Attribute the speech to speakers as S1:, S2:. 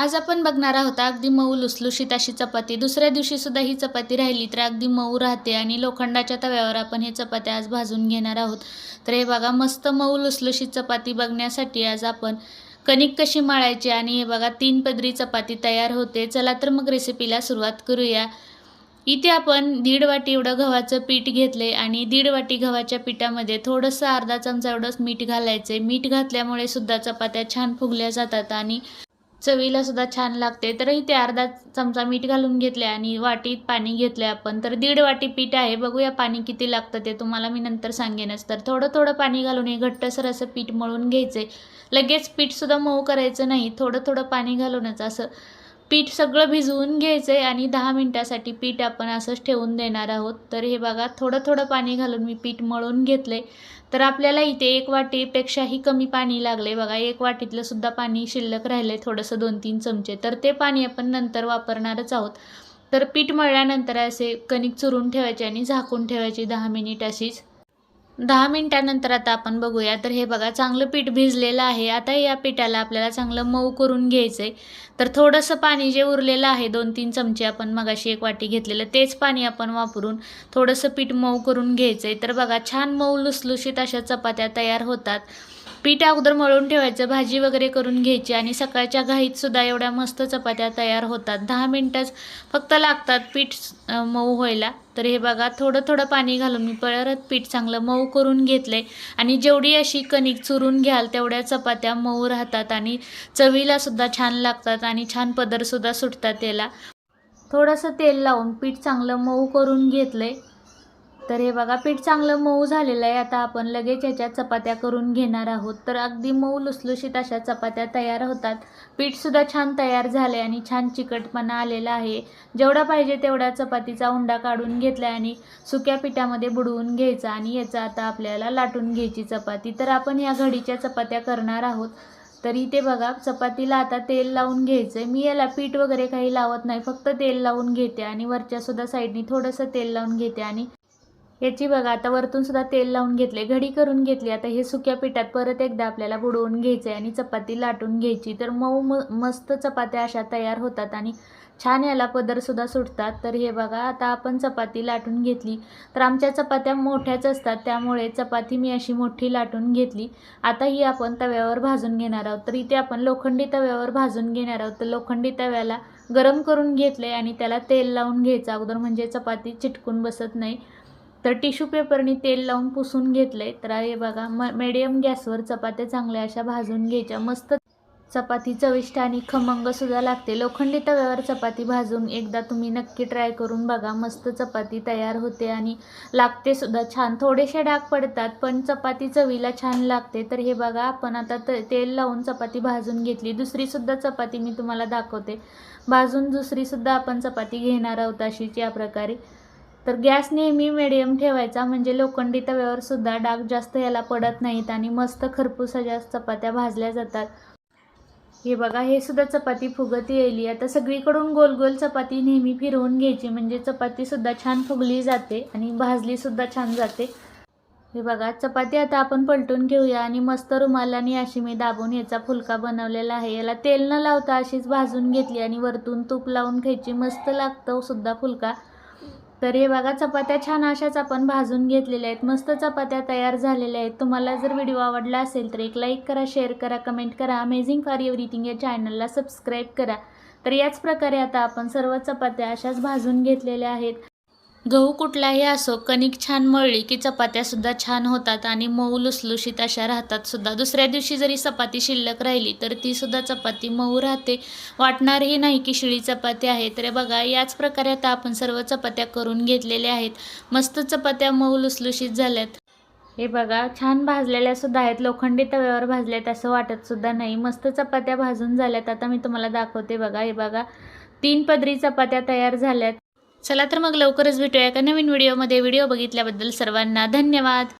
S1: आज आपण बघणार आहोत अगदी मऊ लुसलुशीत अशी चपाती. दुसऱ्या दिवशी सुद्धा ही चपाती राहिली तर अगदी मऊ राहते आणि लोखंडाच्या तव्यावर आपण हे चपात्या आज भाजून घेणार आहोत. तर हे बघा मस्त मऊ लुसलुशीत चपाती बघण्यासाठी आज आपण कणिक कशी माळायची आणि हे बघा तीन पदरी चपाती तयार होते. चला तर मग रेसिपीला सुरुवात करूया. इथे आपण दीड वाटी एवढं गव्हाचं पीठ घेतले आणि दीड वाटी गव्हाच्या पिठामध्ये थोडंसं अर्धा चमचा एवढंच मीठ घालायचे. मीठ घातल्यामुळे सुद्धा चपात्या छान फुगल्या जातात आणि चवीला सुद्धा छान लागते. तर इथे अर्धा चमचा मीठ घालून घेतले आणि वाटीत पाणी घेतले आपण. तर दीड वाटी पीठ आहे. बघूया पाणी किती लागतं ते तुम्हाला मी नंतर सांगेनच तर थोडं थोडं पाणी घालून हे घट्टसर असं पीठ मळून घ्यायचे. लगेच पीठसुद्धा मऊ करायचं नाही. थोडं थोडं पाणी घालूनच असं पीठ सगळं भिजवून घ्यायचं आहे आणि दहा मिनटासाठी पीठ आपण असंच ठेवून देणार आहोत. तर हे बघा थोडं थोडं पाणी घालून मी पीठ मळून आहे तर आपल्याला इथे एक वाटीपेक्षाही कमी पाणी लागले बघा. एक वाटीतलं सुद्धा पाणी शिल्लक राहिलं आहे थोडंसं दोन तीन चमचे. तर ते पाणी आपण नंतर वापरणारच आहोत. तर पीठ मळल्यानंतर असे कणिक चुरून ठेवायचे आणि झाकून ठेवायची दहा मिनिट अशीच. दहा मिनिटानंतर आता आपण बघूया. तर हे बघा चांगलं पीठ भिजलेलं आहे. आता या पिठाला आपल्याला चांगलं मऊ करून घ्यायचं आहे तर थोडंसं पाणी जे उरलेलं आहे दोन तीन चमचे आपण मगाशी एक वाटी घेतलेलं तेच पाणी आपण वापरून थोडंसं पीठ मऊ करून घ्यायचं आहे तर बघा छान मऊ लुसलुशीत अशा चपात्या तयार होतात. पीठ अगोदर मळून ठेवायचं भाजी वगैरे करून घ्यायची आणि सकाळच्या घाईत सुद्धा एवढ्या मस्त चपात्या तयार होतात. दहा मिनटंच फक्त लागतात पीठ मऊ व्हायला. तर हे बघा थोडं थोडं पाणी घालून मी परत पीठ चांगलं मऊ करून घेतलंय. आणि जेवढी अशी कणिक चुरून घ्याल तेवढ्या चपात्या मऊ राहतात आणि चवीला सुद्धा छान लागतात आणि छान पदरसुद्धा सुटतात त्याला. थोडंसं तेल लावून पीठ चांगलं मऊ करून घेतलंय. तर हे बघा पीठ चांगलं मऊ झालेलं आहे. आता आपण लगेच ह्याच्या चपात्या करून घेणार आहोत. तर अगदी मऊ लुसलुशीत अशा चपात्या तयार होतात. पीठसुद्धा छान तयार झाले आणि छान चिकटपणा आलेला आहे. जेवढा पाहिजे तेवढा चपातीचा उंडा काढून घेतला आणि सुक्या पिठामध्ये बुडवून घ्यायचा आणि याचा आता आपल्याला लाटून घ्यायची चपाती. तर आपण या घडीच्या चपात्या करणार आहोत. तर इथे बघा चपातीला आता तेल लावून घ्यायचं आहे मी याला पीठ वगैरे काही लावत नाही. फक्त तेल लावून घेते आणि वरच्यासुद्धा साईडनी थोडंसं तेल लावून घेते आणि याची बघा आता वरतून सुद्धा तेल लावून घेतले घडी करून घेतली. आता हे सुक्या पिठात परत एकदा आपल्याला बुडवून घ्यायचं आहे आणि चपाती लाटून घ्यायची. तर मऊ म मस्त चपात्या अशा तयार होतात आणि छान याला पदरसुद्धा सुटतात. तर हे बघा आता आपण चपाती लाटून घेतली. तर आमच्या चपात्या मोठ्याच असतात त्यामुळे चपाती मी अशी मोठी लाटून घेतली. आता ही आपण तव्यावर भाजून घेणार आहोत. तर इथे आपण लोखंडी तव्यावर भाजून घेणार आहोत. तर लोखंडी तव्याला गरम करून घेतले आणि त्याला तेल लावून घ्यायचं अगोदर म्हणजे चपाती चिटकून बसत नाही. तर टिश्यू पेपरनी तेल लावून पुसून घेतले तर हे बघा म मिडियम गॅसवर चपात्या चांगल्या अशा भाजून घ्यायच्या. मस्त चपाती चविष्ट आणि खमंगसुद्धा लागते. लोखंडी तव्यावर चपाती भाजून एकदा तुम्ही नक्की ट्राय करून बघा. मस्त चपाती तयार होते आणि लागते सुद्धा छान. थोडेसे डाग पडतात पण चपाती चवीला छान लागते. तर हे बघा आपण आता त तेल लावून चपाती भाजून घेतली. दुसरीसुद्धा चपाती मी तुम्हाला दाखवते. भाजून दुसरीसुद्धा आपण चपाती घेणार आहोत अशीच या प्रकारे. तर गॅस नेहमी मिडियम ठेवायचा म्हणजे लोखंडी तव्यावर सुद्धा डाग जास्त याला पडत नाहीत आणि मस्त खरपूसाच्या चपात्या भाजल्या जातात. हे बघा हे सुद्धा चपाती फुगत येईल आता सगळीकडून गोल गोल चपाती नेहमी फिरवून घ्यायची म्हणजे चपातीसुद्धा छान फुगली जाते आणि भाजलीसुद्धा छान जाते. हे बघा चपाती आता आपण पलटून घेऊया आणि मस्त रुमालाने अशी मी दाबून याचा फुलका बनवलेला आहे. याला तेल न लावता अशीच भाजून घेतली आणि वरतून तूप लावून खायची मस्त लागतो सुद्धा फुलका. तर हे बघा चपात्या छान अशाच आपण भाजून घेतलेल्या आहेत. मस्त चपात्या तयार झालेल्या आहेत. तुम्हाला जर व्हिडिओ आवडला असेल तर एक लाईक करा शेअर करा कमेंट करा. अमेझिंग फॉर एव्हरीथिंग या चॅनलला सबस्क्राईब करा. तर याच प्रकारे आता आपण सर्व चपात्या अशाच भाजून घेतलेल्या आहेत. गहू कुठलाही असो कणिक छान मळली की चपात्यासुद्धा छान होतात आणि मऊ लुसलुशीत अशा राहतात सुद्धा. दुसऱ्या दिवशी जरी चपाती शिल्लक राहिली तर ती सुद्धा चपाती मऊ राहते. वाटणारही नाही की शिळी चपाती आहे तर बघा याच प्रकारे आता आपण सर्व चपात्या करून घेतलेल्या आहेत. मस्त चपात्या मऊ लुसलुशीत झाल्यात. हे बघा छान भाजलेल्या सुद्धा आहेत. लोखंडी तव्यावर भाजल्यात असं वाटत सुद्धा नाही. मस्त चपात्या भाजून झाल्यात. आता मी तुम्हाला दाखवते बघा. हे बघा तीन पदरी चपात्या तयार झाल्यात. चला तर मग लवकरच भेटूया एका नवीन व्हिडिओमध्ये. व्हिडिओ बघितल्याबद्दल सर्वांना धन्यवाद.